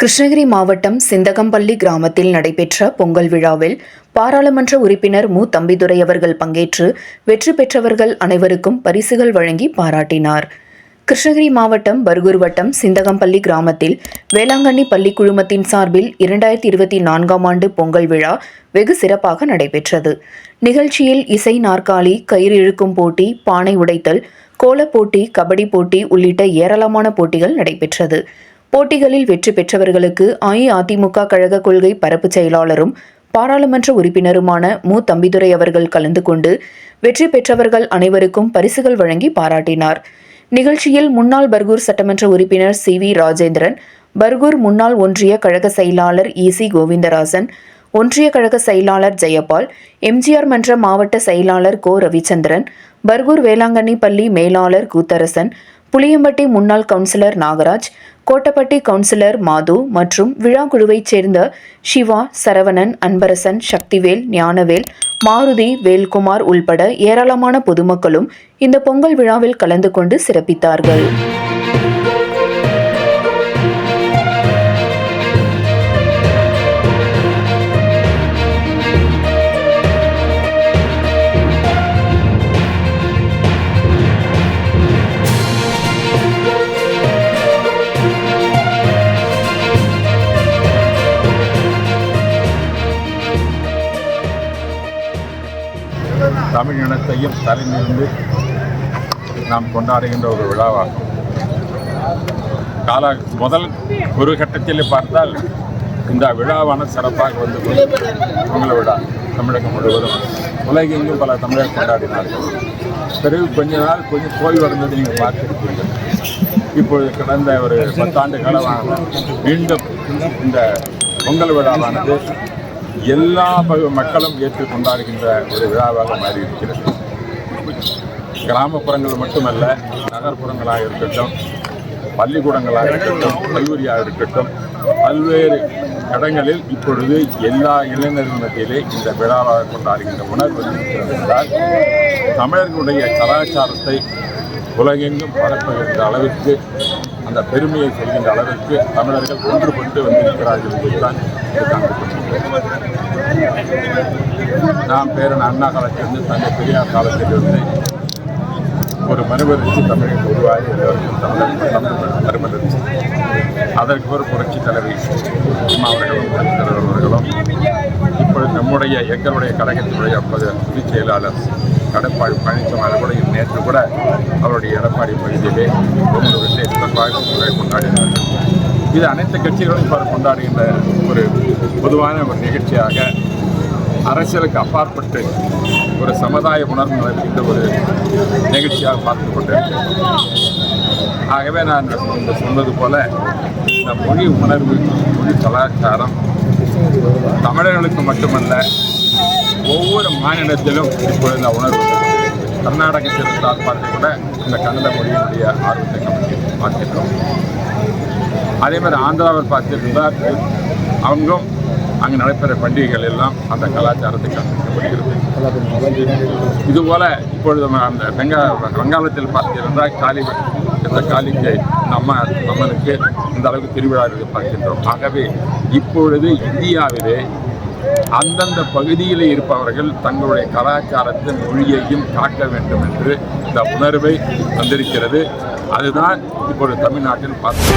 கிருஷ்ணகிரி மாவட்டம் சிந்தகம்பள்ளி கிராமத்தில் நடைபெற்ற பொங்கல் விழாவில் பாராளுமன்ற உறுப்பினர் மு. தம்பிதுரை அவர்கள் பங்கேற்று வெற்றி பெற்றவர்கள் அனைவருக்கும் பரிசுகள் வழங்கி பாராட்டினார். கிருஷ்ணகிரி மாவட்டம் பர்கூர் வட்டம் சிந்தகம்பள்ளி கிராமத்தில் வேளாங்கண்ணி பள்ளி குழுமத்தின் சார்பில் இரண்டாயிரத்தி இருபத்தி நான்காம் ஆண்டு பொங்கல் விழா வெகு சிறப்பாக நடைபெற்றது. நிகழ்ச்சியில் இசை நாற்காலி கயிறு இழுக்கும் போட்டி பானை உடைத்தல் கோலப் போட்டி கபடி போட்டி உள்ளிட்ட ஏராளமான போட்டிகள் நடைபெற்றது. போட்டிகளில் வெற்றி பெற்றவர்களுக்கு அஇஅதிமுக கழக கொள்கை பரப்பு செயலாளரும் பாராளுமன்ற உறுப்பினருமான மு. தம்பிதுரை அவர்கள் கலந்து கொண்டு வெற்றி பெற்றவர்கள் அனைவருக்கும் பரிசுகள் வழங்கி பாராட்டினார். நிகழ்ச்சியில் முன்னாள் பர்கூர் சட்டமன்ற உறுப்பினர் சி. வி. ராஜேந்திரன் பர்கூர் முன்னாள் ஒன்றிய கழக செயலாளர் இசி கோவிந்தராசன் ஒன்றிய கழக செயலாளர் ஜெயபால் எம்ஜிஆர் மன்ற மாவட்ட செயலாளர் கோ. ரவிச்சந்திரன் பர்கூர் வேளாங்கண்ணி பள்ளி மேலாளர் கூத்தரசன் புளியம்பட்டி முன்னாள் கவுன்சிலர் நாகராஜ் கோட்டப்பட்டி கவுன்சிலர் மாது மற்றும் விழா குழுவைச் சேர்ந்த சிவா சரவணன் அன்பரசன் சக்திவேல் ஞானவேல் மாருதி வேல்குமார் உள்பட ஏராளமான பொதுமக்களும் இந்த பொங்கல் விழாவில் கலந்து கொண்டு சிறப்பித்தார்கள். தமிழ் இனத்தையும் தலைநிமிர்ந்து நாம் கொண்டாடுகின்ற ஒரு விழாவாகும். கால முதல் ஒரு கட்டத்தில் பார்த்தால் இந்த விழாவான சிறப்பாக வந்து பொங்கல் விழா தமிழகம் முழுவதும். உலகெங்கும் பல தமிழர் கொண்டாடினார்கள். பிறகு கொஞ்ச நாள் கொஞ்சம் தோல்வி அடைந்தது நீங்கள் பார்த்திருப்பீர்கள். இப்பொழுது கடந்த ஒரு பத்தாண்டு காலமாக மீண்டும் இந்த பொங்கல் விழாவானது எல்லா மக்களும் ஏற்று கொண்டாடுகின்ற ஒரு விழாவாக மாறி இருக்கிறது கிராமப்புறங்கள் மட்டுமல்ல நகர்ப்புறங்களாக இருக்கட்டும் பள்ளிக்கூடங்களாக இருக்கட்டும் கல்லூரியாக இருக்கட்டும் பல்வேறு இடங்களில் இப்பொழுது எல்லா இளைஞர்கள் மத்தியிலே இந்த விழாவாக கொண்டாடுகின்ற உணர்வு இருக்கிறது என்றால் தமிழர்களுடைய கலாச்சாரத்தை உலகெங்கும் பரப்புகின்ற அளவிற்கு அந்த பெருமையை சொல்கின்ற அளவிற்கு தமிழர்கள் ஒன்றுபட்டு வந்திருக்கிறார்கள் என்பதுதான் இது நான் நாம் பேரன் அண்ணா காலத்திலிருந்து தந்தை பெரியார் காலத்திலிருந்து ஒரு மறுமலர்ச்சி தமிழுக்கு உருவாகி எல்லோருக்கும் தமிழ் மறுமலர்ச்சி அதற்கு ஒரு புரட்சி தலைவி அம்மா அவர்களும் புரட்சி தலைவர் அவர்களும் இப்பொழுது நம்முடைய எங்களுடைய கழகத்தினுடைய அப்போது பொதுச் செயலாளர் எடப்பாடி பழனிசாமி கூட நேற்று கூட அவருடைய எடப்பாடி பகுதியிலே பொங்கலுக்கு சிறப்பாக பொங்கலை கொண்டாடினார்கள் இது அனைத்து கட்சிகளும் இப்போ கொண்டாடுகின்ற ஒரு பொதுவான ஒரு நிகழ்ச்சியாக அரசியலுக்கு அப்பாற்பட்டு ஒரு சமுதாய உணர்வு நடக்கின்ற ஒரு நிகழ்ச்சியாக பார்த்து கொண்டிருக்கிறேன் ஆகவே நான் இந்த சொன்னது போல இந்த மொழி உணர்வு மொழி கலாச்சாரம் தமிழர்களுக்கு மட்டுமல்ல ஒவ்வொரு மாநிலத்திலும் இப்பொழுது இந்த உணர்வு கர்நாடகத்தில் பார்த்து கூட இந்த கன்னட மொழியினுடைய ஆர்வத்தை கவனித்து பார்க்கின்றோம் அதே மாதிரி ஆந்திராவில் பார்த்துருந்தா அவங்களும் அங்கு நடைபெற பண்டிகைகள் எல்லாம் அந்த கலாச்சாரத்தை கற்பிக்கப்படுகிறது இதுபோல் இப்பொழுது அந்த பெங்கா வங்காளத்தில் பார்த்திருந்தால் காளி இந்த காளிக்கு நம்ம நம்மளுக்கு இந்த அளவுக்கு திருவிழாவில் பார்க்கின்றோம். ஆகவே இப்பொழுது இந்தியாவிலே அந்தந்த பகுதியில் இருப்பவர்கள் தங்களுடைய கலாச்சாரத்தின் மொழியையும் காக்க வேண்டும் என்று இந்த உணர்வை தந்திருக்கிறது. அதுதான் இப்பொழுது தமிழ்நாட்டில் பார்த்து